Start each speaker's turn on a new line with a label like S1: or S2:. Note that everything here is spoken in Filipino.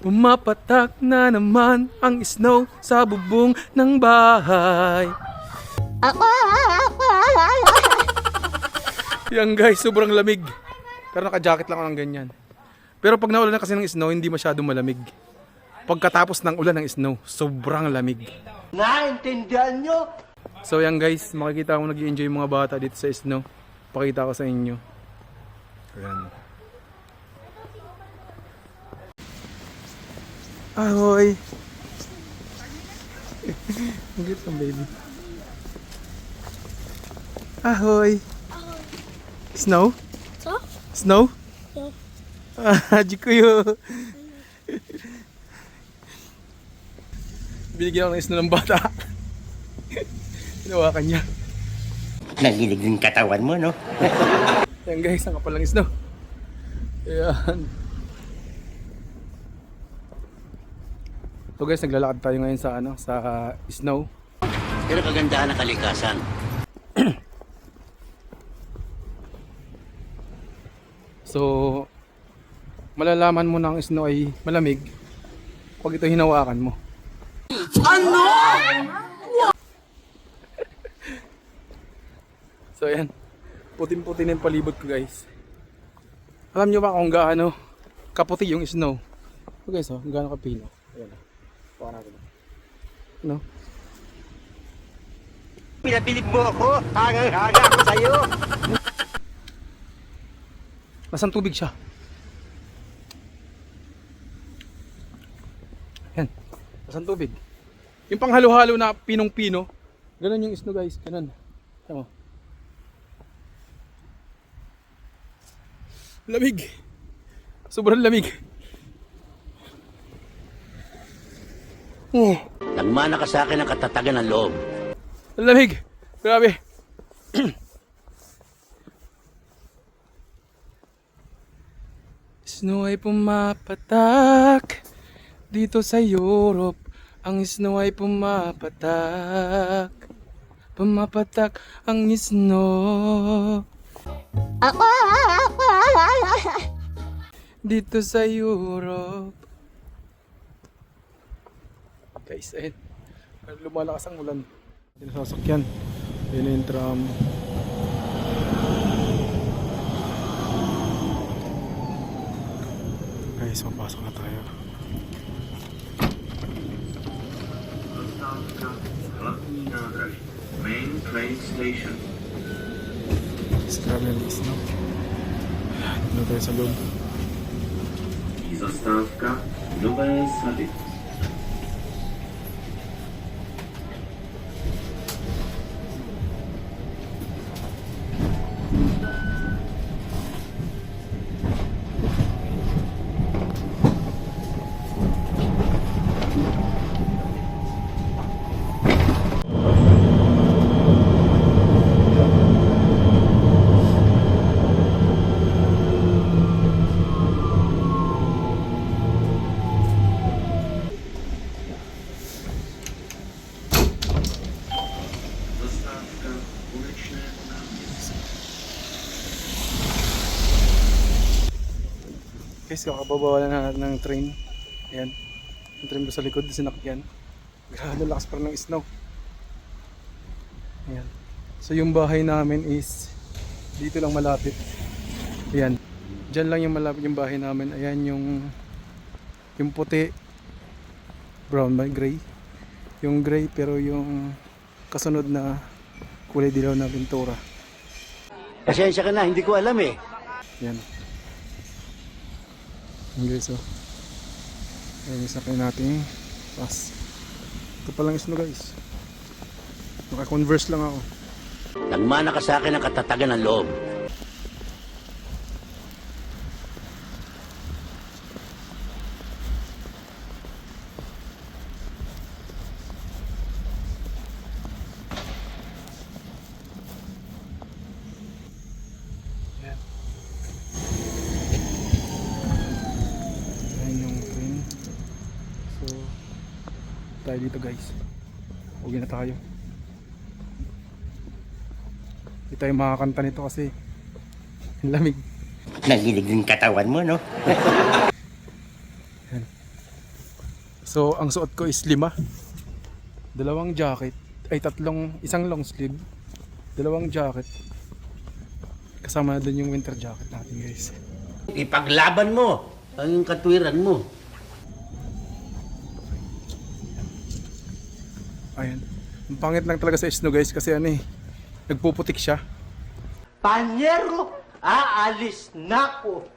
S1: Pumapatak na naman ang snow sa bubong ng bahay. Yan guys, sobrang lamig. Pero naka-jacket lang ako ng ganyan. Pero pag naulan na kasi ng snow, hindi masyadong malamig. Pagkatapos ng ulan ng snow, sobrang lamig.
S2: Naintindihan nyo?
S1: So yan guys, makikita ko nag enjoy yung mga bata dito sa snow. Pakita ko sa inyo. Ayan. Ahoy! Ang cute ng baby. Ahoy! Snow?
S3: So?
S1: Snow?
S3: Yeah.
S1: Ah, Jikuyo! Binigyan ako ng snow ng bata. Hinawakan niya.
S2: Nagilig yung katawan mo, no?
S1: Yan guys, ang kapal ng snow. Ayan. So guys, naglalakad tayo ngayon sa ano, sa snow.
S2: Pero kagandahan ng kalikasan.
S1: So malalaman mo na ang snow ay malamig pag ito hinawakan mo. Ano? so ayan. Puting-puti na yung palibot ko guys. Alam nyo ba kung gaano kaputi yung snow? So guys, oh, gaano kapino. Ayan. No?
S2: Pinabilib mo ako. Hangang-hanga ako sa'yo.
S1: Nasaan tubig siya? Yan. Nasaan tubig? Yung panghalo-halo na pinong-pino. Ganun yung snow guys. Ganun. Tama. Lamig. Sobrang lamig. Oh,
S2: Nagmana ka sa akin ng katatagan ng loob.
S1: ang lamig. Grabe. Snow ay pumapatak dito sa Europe. Ang snow ay pumapatak. Pumapatak ang snow dito sa Europe. Guys, ayun. Lumalakas ang ulan. Yung sasakyan. Yun yung tram. Guys, mapasok na tayo.
S4: Main train station.
S1: Scrabble is no. Ano tayo sa loob?
S4: Zastawka Nowe Sady. Zastawka uliczne na miejscu.
S1: Guys, kakababa na natin ng train. Ayan. Yung train ko sa likod, sinakyan. Grabe, lakas pa ng snow. Ayan. So yung bahay namin is dito lang malapit. Ayan. Diyan lang yung malapit yung bahay namin. Ayan yung yung puti brown ba gray. Yung gray pero yung kasunod na kulay dilaw na pintura.
S2: Pasensya ka na, hindi ko alam eh.
S1: Yan. Yan guys, oh. Ayan yung sakay natin. Pass. Ito pa lang is no guys. Naka-converse lang ako.
S2: Nagmana ka sa akin ng katatagan ng loob.
S1: Yan. Ayan yung train. So, tayo dito guys. Uwi na tayo. Hindi tayo makakanta nito kasi ang lamig.
S2: Nagilig yung katawan mo, no?
S1: So, ang suot ko is lima. Dalawang jacket. Ay, tatlong, isang long sleeve. Dalawang jacket. Kasama na dun yung winter jacket natin guys.
S2: Ipaglaban mo ang katwiran mo.
S1: Ayan. Ang pangit lang talaga sa snow guys kasi ano eh. Nagpuputik siya.
S2: Panyero, aalis na ko.